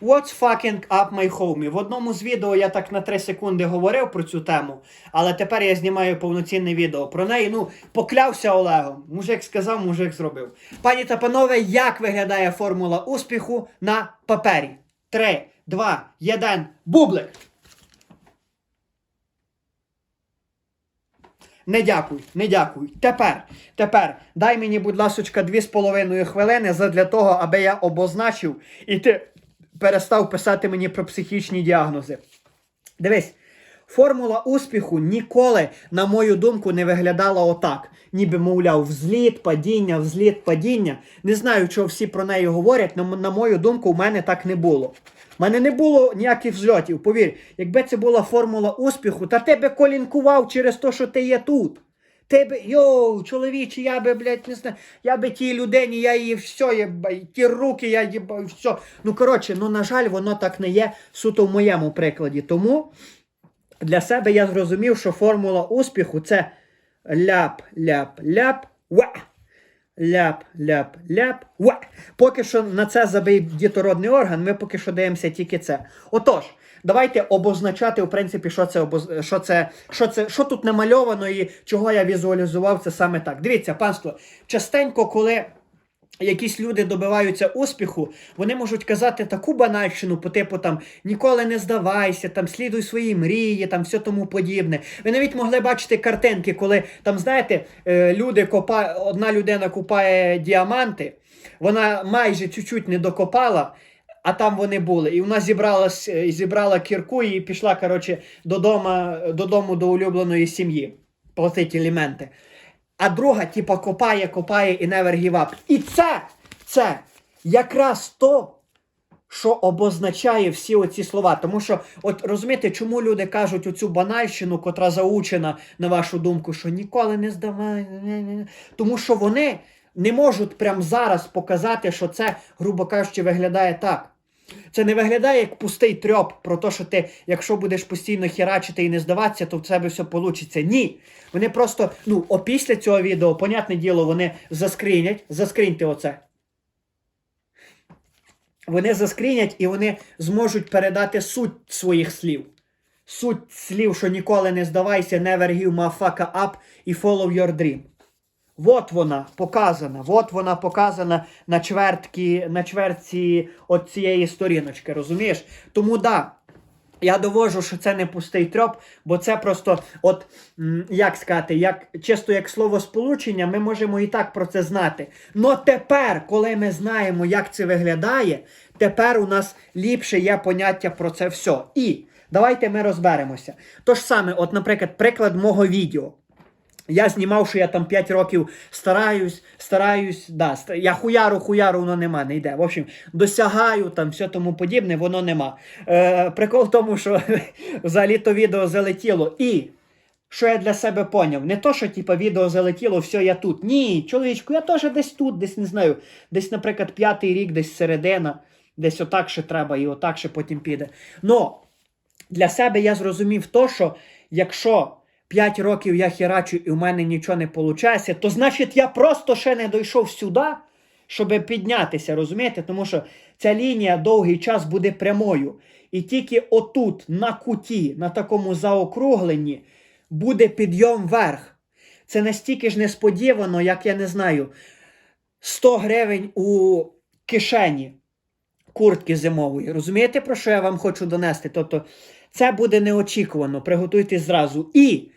What's fucking up my homie? В одному з відео я так на 3 секунди говорив про цю тему, але тепер я знімаю повноцінне відео про неї. Ну, поклявся Олегом. Мужик сказав, мужик зробив. Пані та панове, як виглядає формула успіху на папері? 3, 2, 1, бублик! Не дякуй, не дякуй. Тепер, тепер, дай мені, будь ласочка, дві з половиною хвилини задля того, аби я обозначив і ти перестав писати мені про психічні діагнози. Дивись, формула успіху ніколи, на мою думку, не виглядала отак. Ніби, мовляв, взліт, падіння, взліт, падіння. Не знаю, чого всі про неї говорять, але на мою думку, в мене так не було. У мене не було ніяких взльотів. Повір, якби це була формула успіху, та ти би колінкував через те, що ти є тут. Ти би, йоу, чоловіче, я би, блядь, не знаю, я би тій людині, я її все, єба, ті руки, я їба, все. Ну, коротше, ну, на жаль, воно так не є суто в моєму прикладі. Тому для себе я зрозумів, що формула успіху це ляп, ляп, ляп, ва. Ляп, ляп, ляп, ва. Поки що на це забий дітородний орган, ми поки що дивимося тільки це. Отож, давайте обозначати, в принципі, що це, що це, що це, що тут намальовано і чого я візуалізував це саме так. Дивіться, панство, частенько, коли якісь люди добиваються успіху, вони можуть казати таку банальщину, по типу там ніколи не здавайся, там слідуй свої мрії, там все тому подібне. Ви навіть могли бачити картинки, коли там, знаєте, е, люди копа... одна людина купає діаманти, вона майже чуть-чуть не докопала. А там вони були. І вона зібралась, е, зібрала кірку і пішла, коротше, додому, додому до улюбленої сім'ї. Платить елементи. А друга, типа, копає, копає і never give up. І це, це якраз то, що обозначає всі оці слова. Тому що, от розумієте, чому люди кажуть оцю банальщину, котра заучена, на вашу думку, що ніколи не здавай. Тому що вони не можуть прямо зараз показати, що це, грубо кажучи, виглядає так. Це не виглядає як пустий трьоп про те, що ти, якщо будеш постійно херачити і не здаватися, то в тебе все вийде. Ні. Вони просто, ну, опісля цього відео, понятне діло, вони заскрінять. Заскріньте оце. Вони заскрінять і вони зможуть передати суть своїх слів. Суть слів, що ніколи не здавайся, never give motherfucker up і follow your dream. От вона показана, от вона показана на чвертки, на чвертці от цієї сторіночки, розумієш? Тому да, я довожу, що це не пустий трьоп, бо це просто, от як сказати, як чисто як слово сполучення, ми можемо і так про це знати. Но тепер, коли ми знаємо, як це виглядає, тепер у нас ліпше є поняття про це все. І давайте ми розберемося. Тож саме, от, наприклад, приклад мого відео. Я знімав, що я там 5 років стараюсь, стараюсь, да, я хуяру, хуяру, воно нема, не йде. В общем, досягаю там все тому подібне, воно нема. Е, прикол в тому, що взагалі то відео залетіло. І що я для себе поняв? Не то, що типа відео залетіло, все, я тут. Ні, чоловічку, я теж десь тут, десь не знаю. Десь, наприклад, п'ятий рік, десь середина, десь отак ще треба, і отак ще потім піде. Но для себе я зрозумів то, що якщо 5 років я херачу і в мене нічого не виходить, то значить я просто ще не дійшов сюди, щоб піднятися, розумієте? Тому що ця лінія довгий час буде прямою. І тільки отут, на куті, на такому заокругленні, буде підйом вверх. Це настільки ж несподівано, як я не знаю, 100 гривень у кишені куртки зимової. Розумієте, про що я вам хочу донести? Тобто, це буде неочікувано. Приготуйтесь зразу. І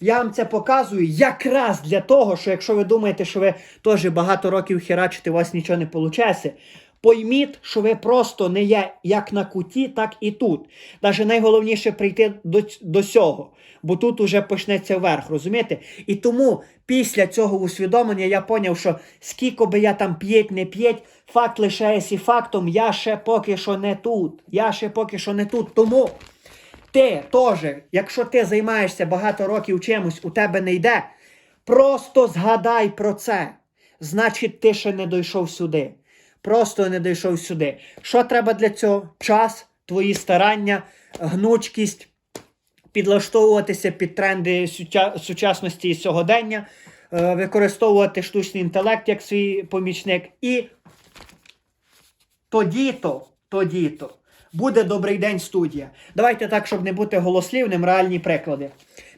я вам це показую якраз для того, що якщо ви думаєте, що ви теж багато років херачите, у вас нічого не виходить. Пойміть, що ви просто не є як на куті, так і тут. Навіть найголовніше прийти до, до цього, бо тут уже почнеться вверх, розумієте? І тому після цього усвідомлення я поняв, що скільки би я там п'ять, не п'ять, факт лишається фактом, я ще поки що не тут. Я ще поки що не тут. Тому ти теж, якщо ти займаєшся багато років чимось, у тебе не йде, просто згадай про це. Значить, ти ще не дійшов сюди. Просто не дійшов сюди. Що треба для цього? Час, твої старання, гнучкість, підлаштовуватися під тренди сучасності і сьогодення, е, використовувати штучний інтелект як свій помічник. І тоді-то, тоді-то Буде добрий день студія. Давайте так, щоб не бути голослівним, реальні приклади.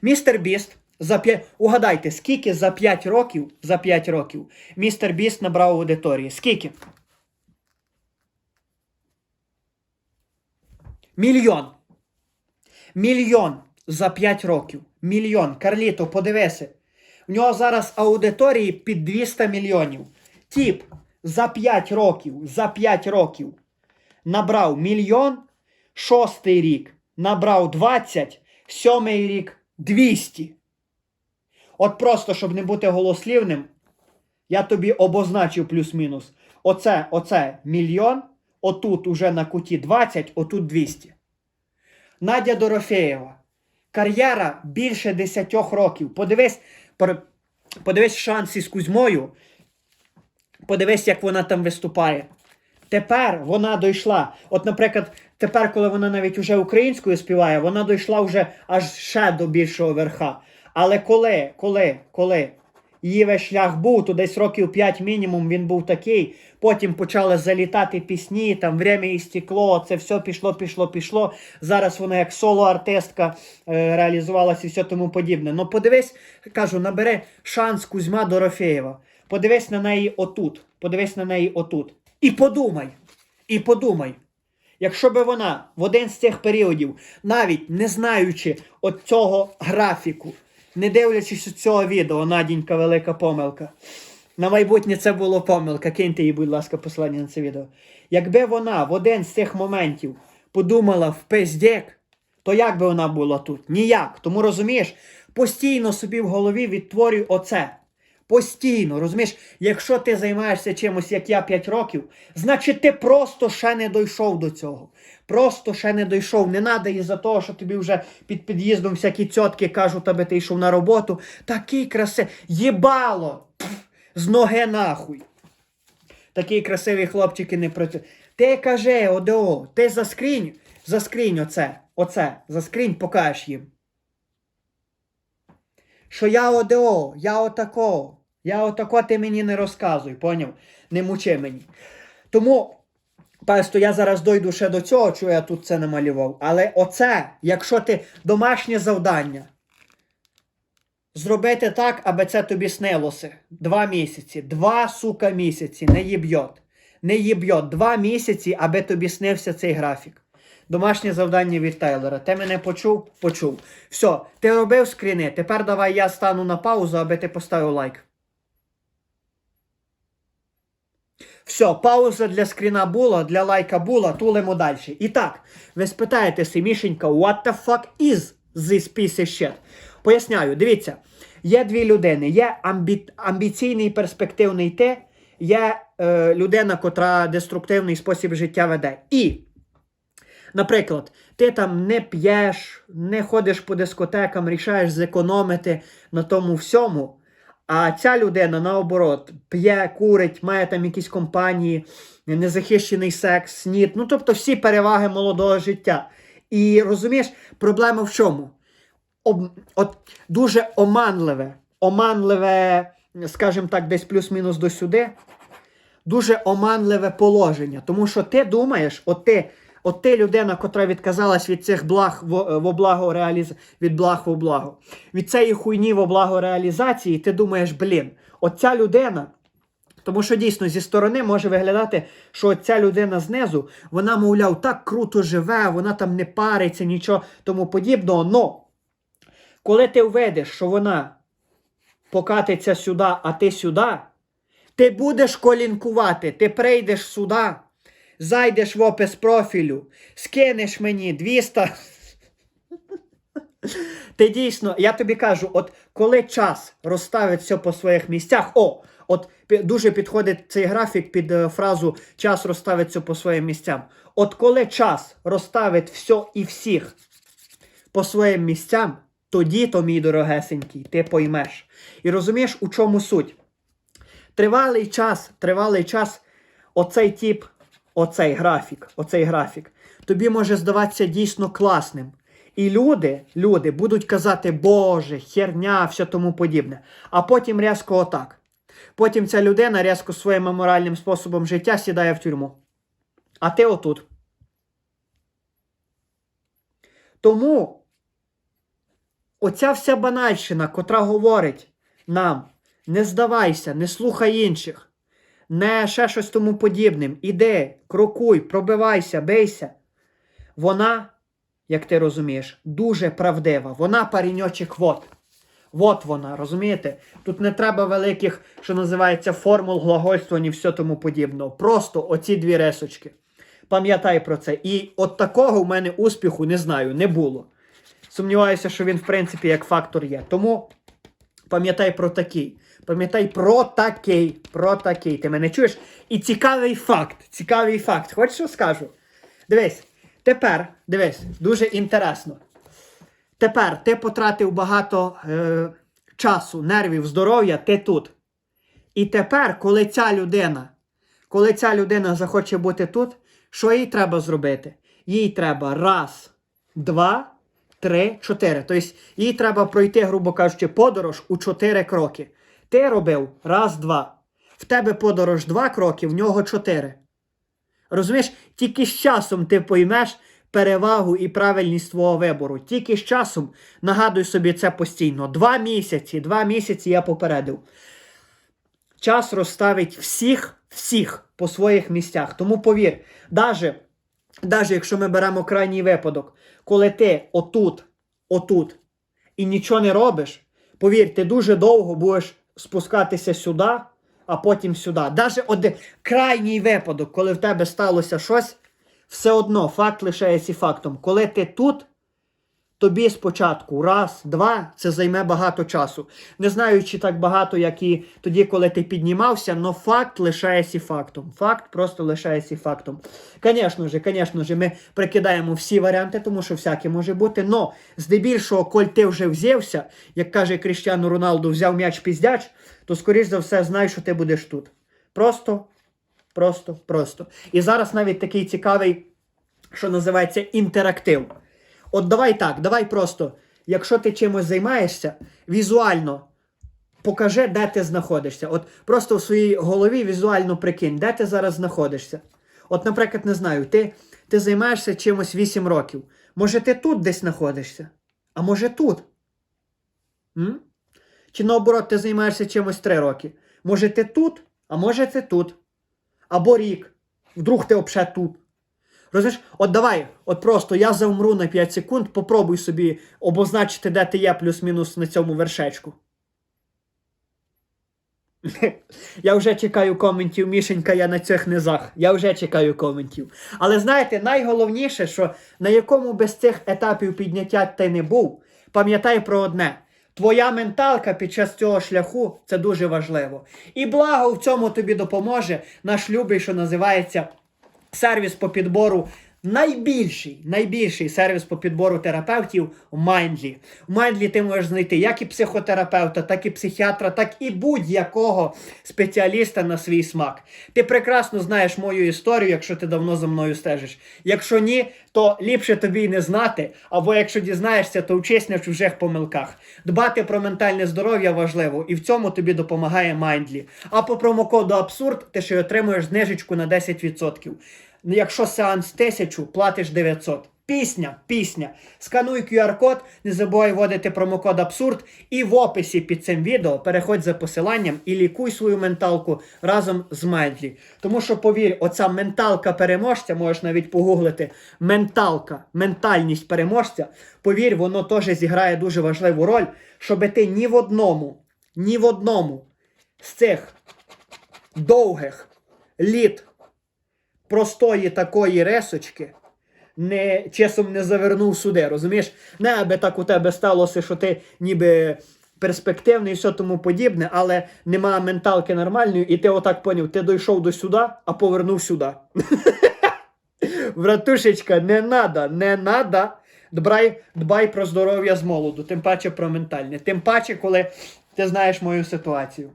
Містер Біст за 5... Угадайте, скільки за 5 років, за 5 років містер Біст набрав аудиторії? Скільки? Мільйон. Мільйон за 5 років. Мільйон. Карліто, подивися. У нього зараз аудиторії під 200 мільйонів. Тіп за 5 років, за 5 років набрав мільйон, шостий рік набрав 20, сьомий рік 200. От просто, щоб не бути голослівним, я тобі обозначив плюс-мінус. Оце, оце мільйон, отут уже на куті 20, отут 200. Надя Дорофеєва. Кар'єра більше 10 років. Подивись, подивись шанси з Кузьмою. Подивись, як вона там виступає. Тепер вона дійшла. От, наприклад, тепер, коли вона навіть уже українською співає, вона дійшла вже аж ще до більшого верха. Але коли, коли, коли її весь шлях був, то десь років 5 мінімум він був такий. Потім почали залітати пісні, там «Время і стекло, це все пішло, пішло, пішло. Зараз вона як соло-артистка е, реалізувалася і все тому подібне. Ну подивись, кажу, набери шанс Кузьма Дорофеєва. Подивись на неї отут. Подивись на неї отут. І подумай. І подумай. Якщо би вона в один з цих періодів, навіть не знаючи от цього графіку, не дивлячись цього відео, Надінька велика помилка. На майбутнє це було помилка. Киньте їй, будь ласка, посилання на це відео. Якби вона в один з цих моментів подумала в пиздєк, то як би вона була тут? Ніяк. Тому розумієш, постійно собі в голові відтворюй оце. Постійно, розумієш, якщо ти займаєшся чимось, як я 5 років, значить ти просто ще не дійшов до цього. Просто ще не дійшов. Не треба із-за того, що тобі вже під під'їздом всякі цьотки кажуть, аби ти йшов на роботу. Такий краси. Єбало! Пф, з ноги нахуй. Такі красиві хлопчики не працюють. Ти каже, ОДО, ти заскрінь, заскрінь оце, оце, заскрінь, покажеш їм. Що я ОДО, я отако, я отако ти мені не розказуй, поняв? Не мучи мені. Тому, песто, я зараз дойду ще до цього, що я тут це намалював. Але оце, якщо ти домашнє завдання, зробити так, аби це тобі снилося. Два місяці. Два, сука, місяці. Не їб'йот. Не їб'йот. Два місяці, аби тобі снився цей графік. Домашнє завдання від Тейлора. Ти мене почув? Почув. Все, ти робив скріни. Тепер давай я стану на паузу, аби ти поставив лайк. Все, пауза для скріна була, для лайка була, тулимо далі. І так, ви спитаєте Мішенька, what the fuck is this piece of shit? Поясняю, дивіться, є дві людини. Є амбі... амбіційний перспективний ти, є е, людина, котра деструктивний спосіб життя веде. І, наприклад, ти там не п'єш, не ходиш по дискотекам, рішаєш зекономити на тому всьому. А ця людина, наоборот, п'є, курить, має там якісь компанії, незахищений секс, снід. Ну, тобто всі переваги молодого життя. І розумієш, проблема в чому? Об, от дуже оманливе, оманливе, скажімо так, десь плюс-мінус до сюди, дуже оманливе положення. Тому що ти думаєш, от ти, от ти людина, котра відказалась від цих благ в, в облаго реаліз... від благ в облаго, від цієї хуйні в облаго реалізації, ти думаєш, блін, от ця людина. Тому що дійсно зі сторони може виглядати, що ця людина знизу, вона, мовляв, так круто живе, вона там не париться, нічого тому подібного. Но коли ти введеш, що вона покатиться сюди, а ти сюди, ти будеш колінкувати, ти прийдеш сюди, зайдеш в опис профілю, скинеш мені 200. Ти дійсно, я тобі кажу, от коли час розставить все по своїх місцях, о, от дуже підходить цей графік під е, фразу час розставить все по своїм місцям. От коли час розставить все і всіх по своїм місцям, тоді, то, мій дорогесенький, ти поймеш. І розумієш, у чому суть? Тривалий час, тривалий час, оцей тип, оцей графік, оцей графік, тобі може здаватися дійсно класним. І люди, люди будуть казати, Боже, херня, все тому подібне. А потім різко отак. Потім ця людина різко своїм аморальним способом життя сідає в тюрму. А ти отут. Тому оця вся банальщина, котра говорить нам: не здавайся, не слухай інших, не ще щось тому подібним. Іди, крокуй, пробивайся, бийся. Вона, як ти розумієш, дуже правдива. Вона паріньочок вот. Вот вона, розумієте? Тут не треба великих, що називається, формул глагольствувань і все тому подібного. Просто оці дві рисочки. Пам'ятай про це. І от такого в мене успіху не знаю, не було. Сумніваюся, що він, в принципі, як фактор є. Тому пам'ятай про такий. Пам'ятай про такий. Про такий. Ти мене чуєш? І цікавий факт. Цікавий факт. Хочеш, що скажу? Дивись, тепер, дивись, дуже інтересно. Тепер ти потратив багато е, часу, нервів, здоров'я, ти тут. І тепер, коли ця людина, коли ця людина захоче бути тут, що їй треба зробити? Їй треба раз, два, три, чотири. Тобто їй треба пройти, грубо кажучи, подорож у чотири кроки. Ти робив раз, два. В тебе подорож два кроки, в нього чотири. Розумієш, тільки з часом ти поймеш перевагу і правильність свого вибору. Тільки з часом нагадуй собі це постійно. Два місяці, два місяці я попередив. Час розставить всіх, всіх по своїх місцях. Тому повір, даже, даже якщо ми беремо крайній випадок, коли ти отут, отут і нічого не робиш, повір, ти дуже довго будеш спускатися сюди, а потім сюди. Навіть один крайній випадок, коли в тебе сталося щось, все одно факт лишається фактом. Коли ти тут, тобі спочатку раз, два, це займе багато часу. Не знаю, чи так багато, як і тоді, коли ти піднімався, але факт лишається фактом. Факт просто лишається фактом. Звісно ж, звісно ж, ми прикидаємо всі варіанти, тому що всяке може бути. Но здебільшого, коль ти вже взявся, як каже Кріштіану Роналду, взяв м'яч піздяч, то скоріш за все знай, що ти будеш тут. Просто, просто, просто. І зараз навіть такий цікавий, що називається інтерактив. От давай так, давай просто, якщо ти чимось займаєшся, візуально покажи, де ти знаходишся. От просто в своїй голові візуально прикинь, де ти зараз знаходишся. От, наприклад, не знаю, ти, ти займаєшся чимось 8 років. Може, ти тут десь знаходишся? А може тут? М? Чи наоборот, ти займаєшся чимось 3 роки? Може, ти тут, а може ти тут. Або рік. Вдруг ти взагалі тут. Розумієш, от давай, от просто я завмру на 5 секунд, попробуй собі обозначити, де ти є плюс-мінус на цьому вершечку. Я вже чекаю коментів, Мішенька, я на цих низах. Я вже чекаю коментів. Але знаєте, найголовніше, що на якому без цих етапів підняття ти не був, пам'ятай про одне. Твоя менталка під час цього шляху це дуже важливо. І благо в цьому тобі допоможе наш любий, що називається сервіс по підбору. Найбільший, найбільший сервіс по підбору терапевтів в Майндлі. В Майндлі ти можеш знайти як і психотерапевта, так і психіатра, так і будь-якого спеціаліста на свій смак. Ти прекрасно знаєш мою історію, якщо ти давно за мною стежиш. Якщо ні, то ліпше тобі й не знати, або якщо дізнаєшся, то вчись на чужих помилках. Дбати про ментальне здоров'я важливо, і в цьому тобі допомагає Майндлі. А по промокоду Абсурд ти ще й отримуєш знижечку на 10%. Ну, Якщо сеанс 1000, платиш 900. Пісня, пісня. Скануй QR-код, не забувай вводити промокод Абсурд. І в описі під цим відео переходь за посиланням і лікуй свою менталку разом з Майндлі. Тому що, повір, оця менталка переможця, можеш навіть погуглити, менталка, ментальність переможця, повір, воно теж зіграє дуже важливу роль, щоб ти ні в одному, ні в одному з цих довгих літ простої такої ресочки не, часом не завернув сюди, розумієш? Не аби так у тебе сталося, що ти ніби перспективний і все тому подібне, але нема менталки нормальної, і ти отак поняв, ти дійшов до сюди, а повернув сюди. Братушечка, не надо, не надо. Дбай, дбай про здоров'я з молоду, тим паче про ментальне. Тим паче, коли ти знаєш мою ситуацію.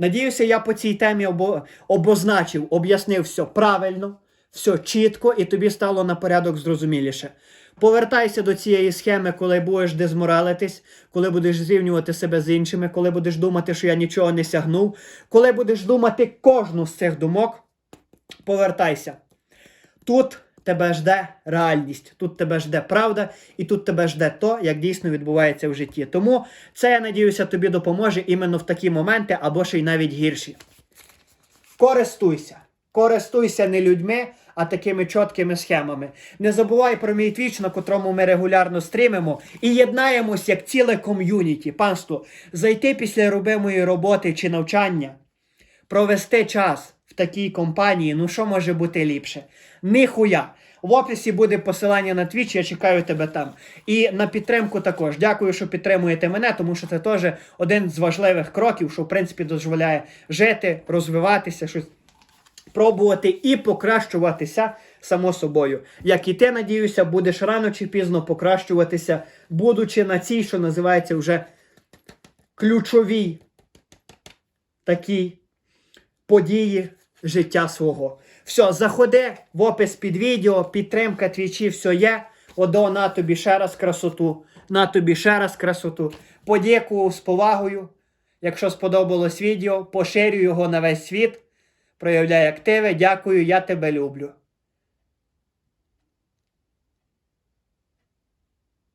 Надіюся, я по цій темі обо... обозначив, об'яснив все правильно, все чітко, і тобі стало на порядок зрозуміліше. Повертайся до цієї схеми, коли будеш дезморалитись, коли будеш зрівнювати себе з іншими, коли будеш думати, що я нічого не сягнув, коли будеш думати кожну з цих думок, повертайся. Тут тебе жде реальність, тут тебе жде правда, і тут тебе жде то, як дійсно відбувається в житті. Тому це, я надіюся, тобі допоможе іменно в такі моменти, або ще й навіть гірші. Користуйся. Користуйся не людьми, а такими чіткими схемами. Не забувай про мій твіч, на котрому ми регулярно стрімимо, і єднаємось як ціле ком'юніті. Панство, зайти після робимої роботи чи навчання, провести час в такій компанії, ну що може бути ліпше? Ніхуя. В описі буде посилання на Twitch, я чекаю тебе там. І на підтримку також. Дякую, що підтримуєте мене, тому що це теж один з важливих кроків, що в принципі дозволяє жити, розвиватися, щось пробувати і покращуватися само собою. Як і ти, надіюся, будеш рано чи пізно покращуватися, будучи на цій, що називається вже ключовій такій події життя свого. Все, заходи в опис під відео, підтримка твічі, все є. Одо, на тобі ще раз красоту, на тобі ще раз красоту. Подякую з повагою. Якщо сподобалось відео, поширю його на весь світ. Проявляй активи. Дякую, я тебе люблю.